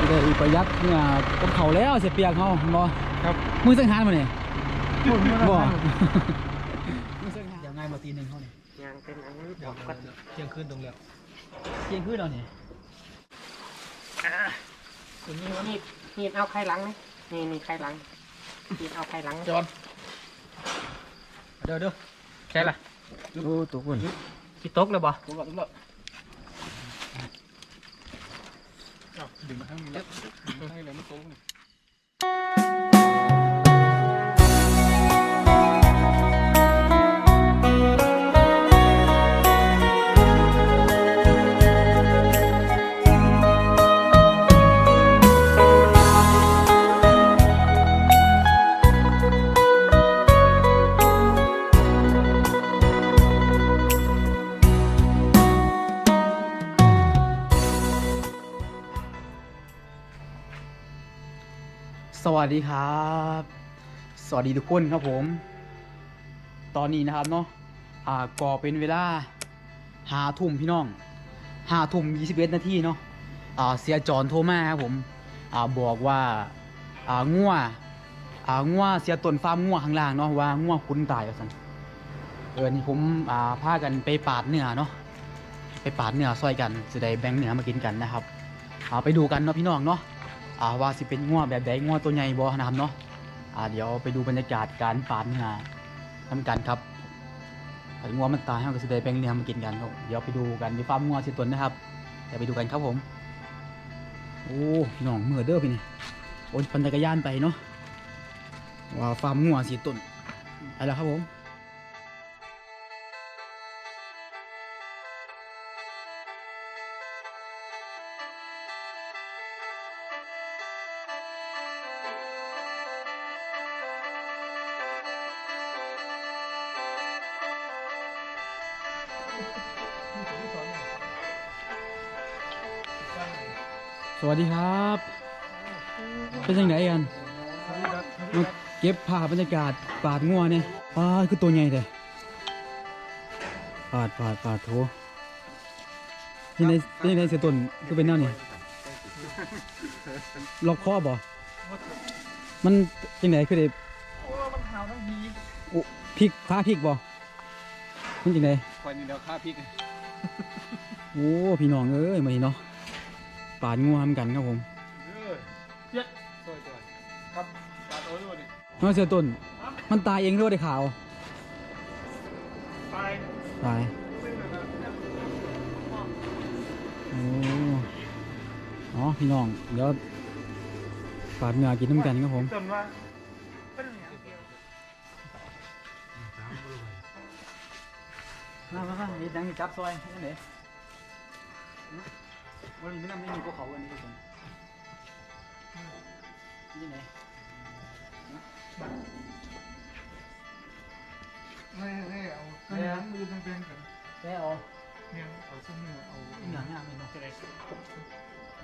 สิได้ประหยัดเมื่อกับเขาวแล้วเสียเปียกเขาเห็นบ่ครับมือสังหารมาเนี่ยพูดไม่ได้บ่ครับมือสังหารยังไงมาตีหนึ่งเขาเนี่ยยางเป็นอันนั้นเดี๋ยวก็เที่ยงคืนตรงแล้วเที่ยงคืนแล้วเนี่ยทีนี้นี่นี่เอาไข่หลังไหมนี่นี่ไข่หลังนี่เอาไข่หลังจอนเดี๋ยวเดี๋ยวใช่ล่ะโอ้ตัวคนพี่ตกเลยบ่ผมก่อนผมก่อนอ้าว ดึงมาข้างนี้แล้วดึงมาให้เลยมันโตนี่ สวัสดีครับ สวัสดีทุกคนครับผม ตอนนี้นะครับเนาะอ่าก็เป็นเวลาหาทุ่มพี่น้องหาทุ่มยี่สิบเอ็ดนาทีเนาะอ่าเสียจอนโทรมาครับผมอ่าบอกว่าอ่างัวอ่างัวเสียต้นฟาร์มงัวข้างล่างเนาะว่างัวคุ้นตายว่าซั่นเออนี่ผมอ่าพากันไปปาดเนื้อเนาะไปปาดเนื้อซอยกันจะได้แบ่งเนื้อมากินกันนะครับเอาไปดูกันเนาะพี่น้องเนาะ อ่าว่าสิเป็นงัวแบบใดงัวตัวใหญ่บ่นะครับเนาะอ่าเดี๋ยวไปดูบรรยากาศการปาดเนื้อทำกันครับถ้างัวมันตายเราก็จะได้แบ่งเนื้อมากินกันครับเดี๋ยวไปดูกันที่ฟาร์มงัวสิตนนะครับเดี๋ยวไปดูกันครับผมโอ้พี่น้องมือเด้อพี่นี่โอนปั่นจักรยานไปเนาะว่าฟาร์มงัวสิตนไปแล้วครับผม สวัสดีครับ เป็นยังไงกันมาเก็บภาพบรรยากาศปาดงัวเนี่ยปาดคือตัวใหญ่แต่ปาดปาดปาดโถนี่ในนี่ในเสียต้นคือเป็นแนวนี่ล็อกคอบ่มันยังไงคือได้โอ้มันหาวทั้งทีโอ้พริกพาพริกบ่มันยังไงคอยนี่เดี๋ยวฆ่าพริกโอ้พี่น้องเอ้ยมานี่เนาะ ปาดงัวทำกันครับผมเออเย็ดซอยตัวครับตาโตอยู่นี่น้องเสียต้นมันตายเองหรือว่าได้ข่าวไปตายเป็นแบบนั้นโอ้อ๋อพี่น้องเดี๋ยวปาดเนื้อกินน้ำกันครับผมจนว่าเป็นอย่างมามามามีดังจับซอยนั่นเอง วันนี้ไม่น่าไม่มีพวกเขาวันนี้ทุกคนนี่ไหนไม่ไม่เอาเอาน้ำมือเป็นๆกันแค่เอาเนี่ยเอาซุ้มเนี่ยเอาอีหนังอะไม่เนาะ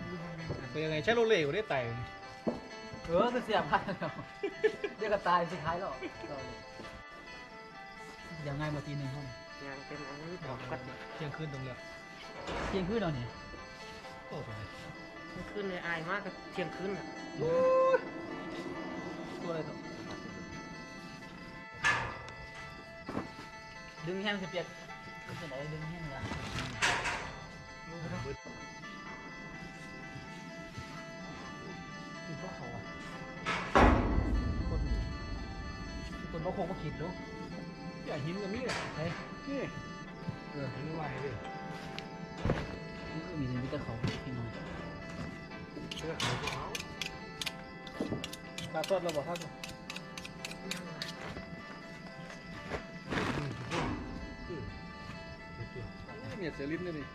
มือเป็นๆกันเป็นยังไงใช้โรเล่ได้ไต่เออก็เสียบพันแล้วเดี๋ยวก็ตายสุดท้ายแล้วเราเลยยังไงมาตีหนึ่งห้องยางเป็นอันนั้นก็เที่ยงคืนตรงแล้วเที่ยงคืนแล้วเนี่ย โอ้โหมันขึ้นในอายมากก็เที่ยงคืนอะตัวอะไรตัวดึงแห้งเสียเปียกก็จะไหนดึงแห้งละคือพวกเขาอะคนคนเขาคงมาคิดรู้อย่าหินกับนี่แหละเฮ้ยนี่เออหินไหวเลย มันก็มีเงินที่เขาพี่น้องเชื่อเขาตาสดเราบอกท่านเนี่ยเสียลิ้นเลยนี่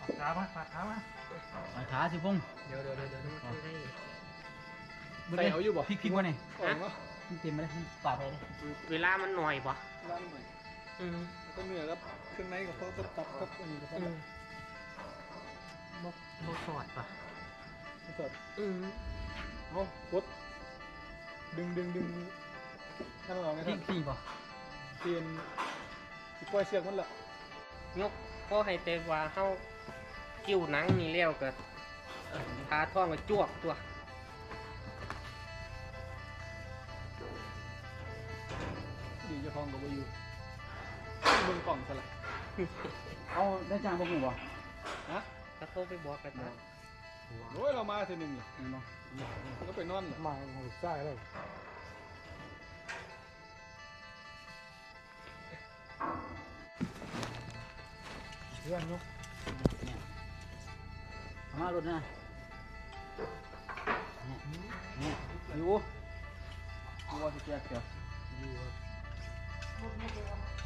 ปาดขามาปาดขามามาขาสิพงเดี๋ยวเดี๋ยวเดี๋ยวเดี๋ยวได้ใส่เอาอยู่บ่พริกพริกวะเนี่ยก่อนวะมันเต็มไปเลยมันปาดไปเลยเวลามันหน่อยปะล้างหน่อยอืม ก็เนื้อครับเครื่องในกับเขาก็ตับครับอันนี้ก็อืตับมบกบกสอดปะสดอืมเอากดดึงดึงดึงท่านเราไงพริท่ากนสี่ป่ะเปลี่ยนที่ปล่อยเชือกมันละยกพ่อให้เตว่าเฮากิ้วหนังนี่แล้วก็พาท่องมาจวกตัว ดีเจ้าของกับวาอยู่เบิ่งก ล่องซะละเอาได้จ้างบ่ฮู้บ่ฮะถ้าโทรไปบอกกันนะโอ้ยเรามาเทีนึงนี่เห็นบ่ก็ไปนอนเหรอมาหัวใต้แล้วเพื่อนเนาะเอามารถนะเนี่ยเนี่ยอยู่อยู่ว่าสิแจกเดี๋ยวอยู่ครับ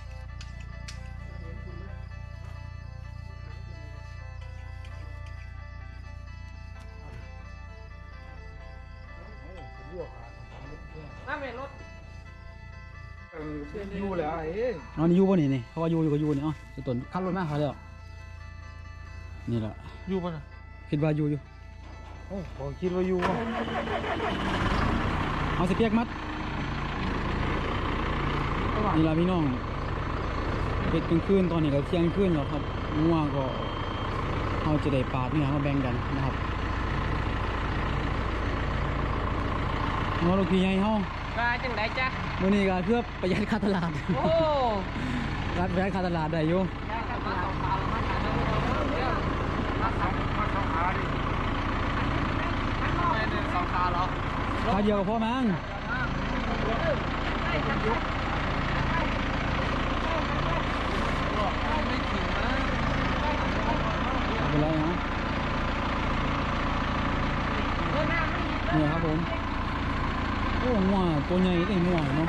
เพื่อนน้าเมรถเอออยู่แล้วไอ้เอ้ยนอนอยู่บ่นี่นี่เพราะว่าอยู่อยู่ก็อยู่นี่เอ๋อจะตนขับรถมาเขาแล้วนี่แหละอยู่ป่ะนะคิดว่าอยู่อยู่โอ้ผมคิดว่าอยู่ว่ะเอาสิเปียกมัดนี่ล่ะพี่น้องเฮ็ดกลางคืนตอนนี้ก็เที่ยงคืนแล้วครับงัวก็เราจะได้ปาดเนื้อมาแบ่งกันนะครับงัวลูกพี่ใหญ่เฮา ว่าจังไดจ๊ะมื่อนี้ก็เพื่อประหยัดค่าตลาดโอ้รัดประหยัดค่าตลาดได้อยู่ได้ครับมาสองขาแล้วมาสามเดี๋ยวมาสามมาสองขาดิไม่ได้สองขาหรอค่าเดียวก็พอมั้งไม่เป็นไรนะเนี่ยครับผม โอ้งัวตัวใหญ่ได้งัวเนาะ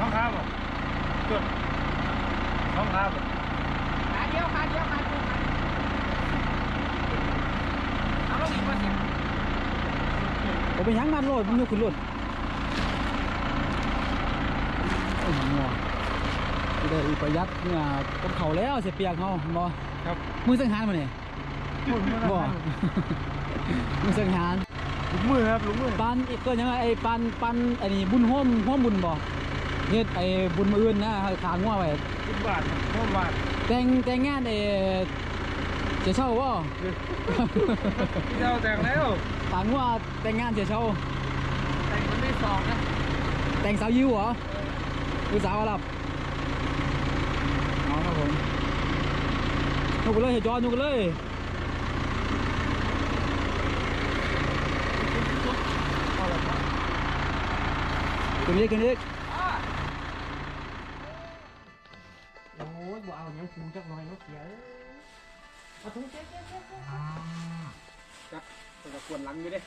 ท้องข้าวบ่เกิดท้ จะได้ประหยัดเนี่ยคนเขาแล้วเสียเปียกเขาบ่ครับมือสังหารมาเนี่ยบ่มือสังหารลุกมือครับลุกมือปันอีกก็ยังไงไอ้ปันปันไอ้นี่บุญห้อมห้อมบุญบ่เฮ็ดไอ้บุญมืออื่นนะขางงัวไว้สิบบาทห้าบาทแต่งแต่งงานไอ้เจะเช่าบ่พี่เจ้าแต่งแล้วขางงัวแต่งงานเจะเช่าแต่งมันได้สองนะแต่งสาวยิวเหรอคือสาวอาหรับเอาครับ ผมนุกไปเลยเฮยจอนนุกไปเลยกันเล็กกันเล็กโอ้ยบ่เอาหยังฟูจักหน่อยเนาะเสียเอ้ยเอาถุงเจ๊เจ๊เจ๊เจ๊จับตัวจะกวนหลังอยู่เด้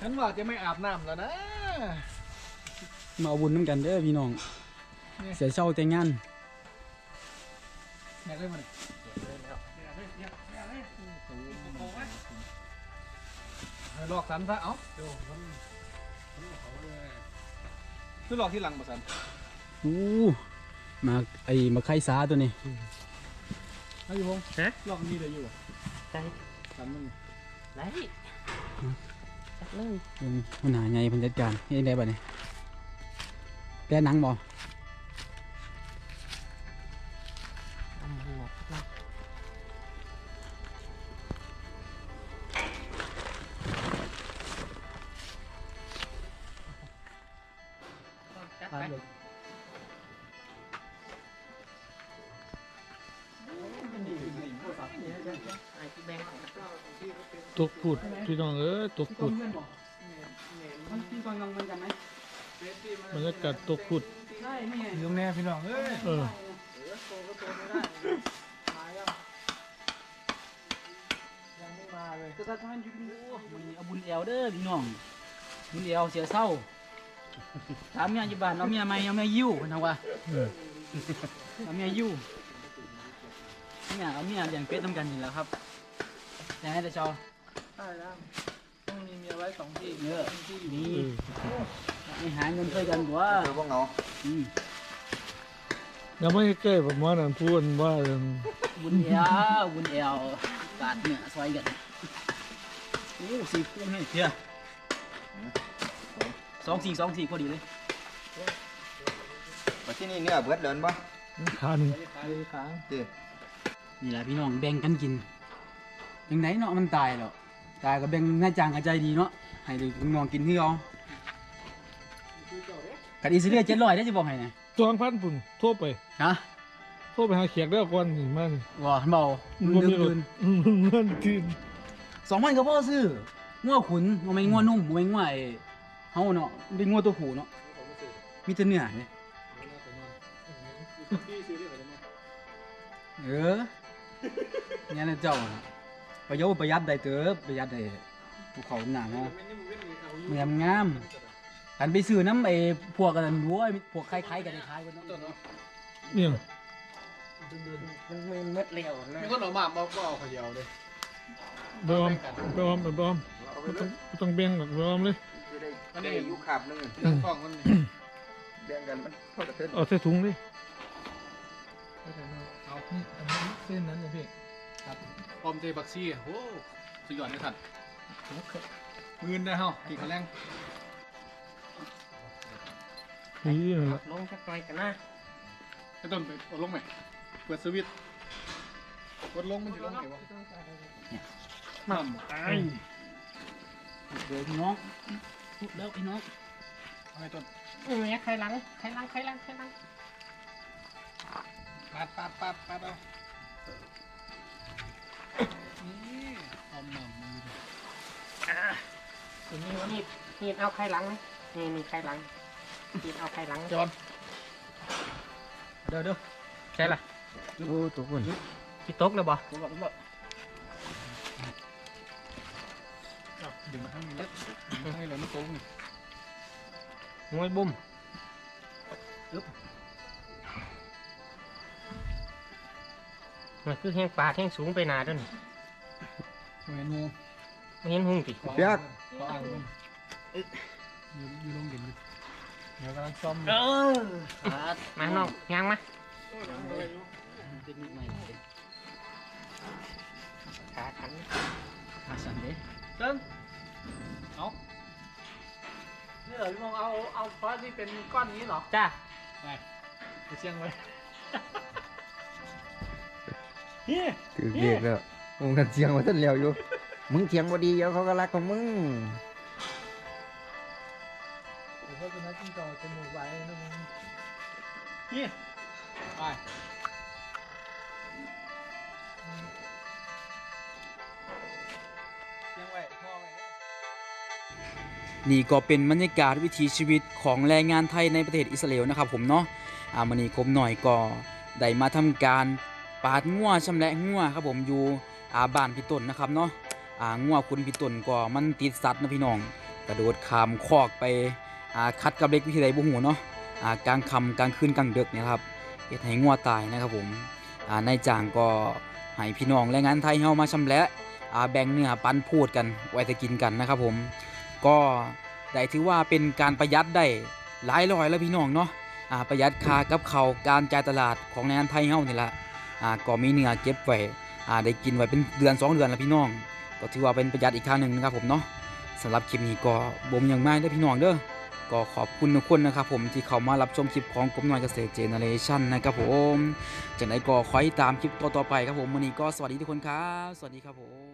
ฉันว่าจะไม่อาบน้ำแล้วนะ มาเอาบุญน้ำกันเด้อพี่น้อง เสียเช่าแต่งงานอยากได้มันหลอกสันซะเอ้าคือหลอกที่หลังบ่สันอู้มาไอ้มาไข่สาตัวนี้เอาอยู่พงฮะหลอกมีเลยอยู่บ่ใช่สันมันนี่ไหน จัดเลยเบิ่งมันหาไงเพันจัดการเฮ็ดได้บ่เนี่ยแต่หนังบ่ ตกพุดพี่น้องเอ้ยตกพุดมันกินก่อนมันกันไหมบรรยากาศตกพุดใช่นี่ไงตรงแน่พี่น้องเอ้ยเออยังไม่มาเลยจะทำอยู่ดูมันเอาบุญแอวเด้อพี่น้องบุญแอวเสียเศร้าถามเมียอยู่บ้านเอาเมียใหม่เอาเมียยิ้วเพิ่นทำว่าเออเอาเมียยิ้วเนี่ยเอาเมียอย่างเป็ดน้ำกันนี่แหละครับแต่ให้แต่เช้า ใช่แล้วต้องมีเมียไว้สองที่เนื้อนี่เออไม่หาเงินช่วยกันกว่าเออพวกเงาอืมยังไม่ใกล้ผมว่านั่นพูดว่าเรื่องบุญแอวบุญแอวบาดเนื้อซอยกันนี่อ้สี่คู่ให้เพียสองสี่สองสี่พอดีเลยมาที่นี่เนื้อเบิดเดินบ่ขาหนึ่งเจ้นี่แหละพี่น้องแบ่งกันกินยังไงเนาะมันตายแล้ว ตายก็แบ่งนายจ้างกระใจดีเนาะให้ลูกน้องกินที่เอากันอีซีเรียเจ็ดร้อยได้จะบอกให้นะสองพันปุ่นโทรไปฮะโทรไปหาเขียกแล้วก่อนนี่มันว่าเบาบ่ดึมีกรถดื่นเงินคืนสองพันก็พอซื้องัวขุนมันไม่งัวนุ่มมันไม่งัวไอ้เฮาเนาะมันเป็นงัวตัวผู้เนาะมีแต่เนื้อเนี่ยเออเนี่ยนะเจ้าน่ะ ประหยัดประหยัดได้เติบประหยัดได้ภูเขาหนาเนาะแม่มงามกันไปซื้อน้ำไอ้พวกกันรั้วพวกคล้ายๆกันคล้ายๆกันเนาะเนี่ยมันมือมืดเร็วนะมีคนออกมาบอกว่าเอาขยาวเลยบอมบอมบอมเอาไปบ่เลต้องยบ่ต้องแบ่งหรอกบอมเลยจะได้ได้อยู่ขับนึงกล้องมันแบ่งกันมันเท่ากับเส้นเอาใส่ถุงเลยเอานี่อันนี้เส้นนั้ นนะพี่พร้อมเจบักซี่โอ้สุดยอดเลยท่านมืนได้เฮากี่คะแรงนี่นั่นแหละลงสักหน่อยกันนะไอ้ต้นไปกดลงไหมเปิดสวิตช์กดลงมันจะลงไหนวะมาตายเดี๋ยวพี่น้องพูดแล้วพี่น้องเอาไอ้ต้นอืมเนี่ยใครล้างใครล้างใครล้างใครล้างปาดปาดปาดปาดเอา มหม่ำมือทีนี้นี่นี่เอาใครล้างไหมนี่นี่ใครล้างนี่เอาใครล้างจอนเดี๋ยวเดี๋ยวใช่ล่ะโอ้ตัวคนพี่ตกเลยบ่ผมบอกผมบอกเอาดึงมาข้างนี้แล้วดึงมาข้างนี้แล้วมันโค้งนี่งวยบุ้มมันคือแห้งปลาแห้งสูงไปหนาด้วยนี่ เมนูไม่เห็นหุ่งติเปียกขออ่างลงอยู่อยู่ลงเด่นอยู่เดี๋ยวกำลังซ่อมเออขาดมาน้องย่างมาเทคนิคใหม่ขาขันขาสั่นเด้เติ้งเอานี่เหรอพี่มองเอาเอาฟ้าที่เป็นก้อนนี้เหรอจ้าไปไปเชียงไว้ ถือเบียกแล้ว มึงกันเสียงมาท่านเลี้ยวอยู่ มึงเถียงบ่ดีเดี๋ยวเขาก็รักของมึงเพราะฉะนั้นจิ้งจอกจมูกไว้นะมึงนี่ไปเชียงไว้พ่อไว้นี่ก็เป็นบรรยากาศวิถีชีวิตของแรงงานไทยในประเทศอิสราเอลนะครับผมเนาะอ่ามันนี้คมหน่อยก็ได้มาทำการปาดงัวชำแหละงัวครับผมอยู่ อาบ้านพี่ต้นนะครับเนาะอ่างัวคุณพี่ต้นก็มันติดสัตว์นะพี่น้อง กระโดดขามคอกไปอ่าคัดกับเล็กวิธีใดบ่หูเนาะอ่ากลางค่ำกลางคืนกลางดึกเนี่ยครับเฮ็ดให้งัวตายนะครับผมอ่านายจ้างก็ให้พี่น้องแรงงานไทยเฮามาชำแหละอ่าแบ่งเนื้อปันพูดกันไว้จะกินกันนะครับผม ก็ได้ถือว่าเป็นการประหยัดได้หลายร้อยแล้วพี่น้องเนาะอ่าประหยัดค่ากับเขาการจ่ายตลาดของแรงงานไทยเฮานี่ละอ่าก็มีเนื้อเก็บไว้ ได้กินไว้เป็นเดือนสองเดือนแล้วพี่น้อง ก็ถือว่าเป็นประหยัดอีกทางหนึ่งนะครับผมเนาะสำหรับคลิปนี้ก็บ่มอย่างมากเด้พี่น้องเด้อก็ขอบคุณทุกคนนะครับผมที่เข้ามารับชมคลิปของกรมน้อยเกษตรเจเนเรชั่นนะครับผมจากนั้นก็คอยตามคลิปต่อๆไปครับผมวันนี้ก็สวัสดีทุกคนครับ สวัสดีครับผม